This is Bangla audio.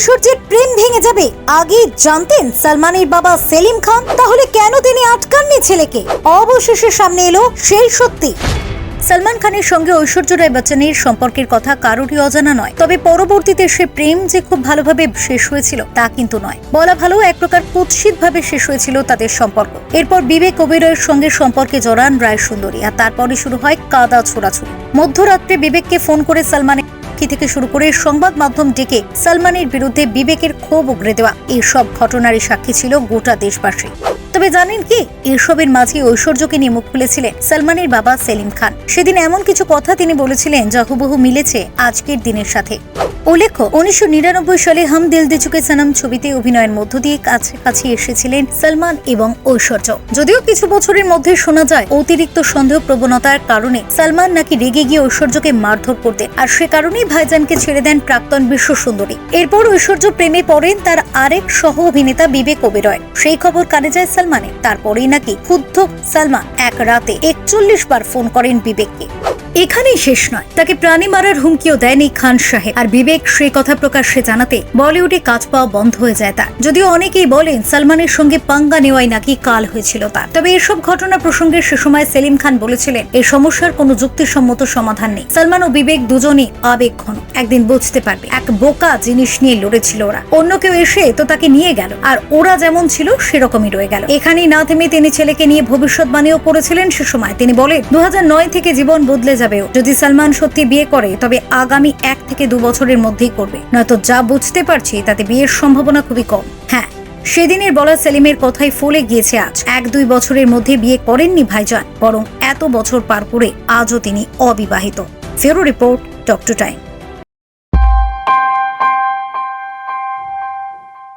ঐশ্বর্যের প্রেম ভেঙে যাবে। আগে জানতেন সালমানের বাবা সেলিম খান, তাহলে কেন তিনি আটকাননি ছেলেকে? অবশেষে সামনে এলো সেই সত্যি। সালমান খানের সঙ্গে ঐশ্বর্য রায় বচ্চনের সম্পর্কের কথা কারোরই অজানা নয়। তবে পরবর্তীতে সে প্রেম যে খুব ভালোভাবে শেষ হয়েছিল, তা কিন্তু নয়। বলা ভালো, এক প্রকার কুৎসিত ভাবে শেষ হয়েছিল তাদের সম্পর্ক। এরপর বিবেক ওবেরয়ের সঙ্গে সম্পর্কে জড়ান রায় সুন্দরী আর তারপরে শুরু হয় কাদা ছোড়াছুড়ি। মধ্যরাত্রে বিবেককে ফোন করে সালমানের কি থেকে শুরু করে সংবাদ মাধ্যম ডেকে সালমানের বিরুদ্ধে বিবেকের ক্ষোভ উগড়ে দেওয়া। এসব ঘটনারই সাক্ষী ছিল গোটা দেশবাসী। তবে জানেন কি, এসবের মাঝে ঐশ্বর্যকে নিয়ে মুখ খুলেছিলেন সালমানের বাবা সেলিম খান। সেদিন এমন কিছু কথা তিনি বলেছিলেন যা হুবহু মিলেছে আজকের দিনের সাথে। উল্লেখ্য, উনিশশো নিরানব্বই সালে হাম দিল দে চুকে সনম ছবিতে অভিনয়ের মধ্য দিয়ে কাছাকাছি এসেছিলেন সালমান এবং ঐশ্বর্য। যদিও কিছু বছরের মধ্যে শোনা যায়, অতিরিক্ত সন্দেহ প্রবণতার কারণে সালমান নাকি রেগে গিয়ে ঐশ্বর্যকে মারধর করতেন, আর সে কারণেই ভাইজানকে ছেড়ে দেন প্রাক্তন বিশ্ব সুন্দরী। এরপর ঐশ্বর্য প্রেমে পড়েন তার আরেক সহ অভিনেতা বিবেক ওবেরয়। সেই খবর কানে যায় সালমানের। তারপরেই নাকি ক্ষুব্ধ সালমান এক রাতে একচল্লিশ বার ফোন করেন বিবেককে। এখানেই শেষ নয়। তাকে প্রাণী মারার হুমকিও দেয়নি খান সাহেব। আর বিবেক সে কথা প্রকাশ্যে জানাতে বলিউডে কাজ পাওয়া বন্ধ হয়ে যায় তার। যদিও অনেকেই বলেন, সালমানের সঙ্গে পাঙ্গা নেওয়াই নাকি কাল হয়েছিল তার। তবে এসব ঘটনা প্রসঙ্গে সে সময় সেলিম খান বলেছিলেন এই সমস্যার কোনো যুক্তিসম্মত সমাধান নেই। সালমান ও বিবেক দুজনই আবেগ ঘন, একদিন বুঝতে পারবে, এক বোকা জিনিস নিয়ে লড়েছিল ওরা। অন্য কেউ এসে তো তাকে নিয়ে গেল, আর ওরা যেমন ছিল সেরকমই রয়ে গেল। এখানেই না থেমে তিনি ছেলেকে নিয়ে ভবিষ্যৎবাণীও করেছিলেন সে সময়। তিনি বলেন দু হাজার নয় থেকে জীবন বদলে যাবেও। যদি সালমান সত্যি বিয়ে করে, তবে আগামী এক থেকে দু বছরের মধ্যেই করবে। নয়তো যা বুঝতে পারছি, তাতে বিয়ের সম্ভাবনা খুবই কম। হ্যাঁ সেদিনের বলা সেলিমের কথাই ফলে গিয়েছে আজ। এক দুই বছরের মধ্যে বিয়ে করেননি ভাইজান, বরং এত বছর পার করে আজও তিনি অবিবাহিত। ফেরো রিপোর্ট, ডক্টর টাইম।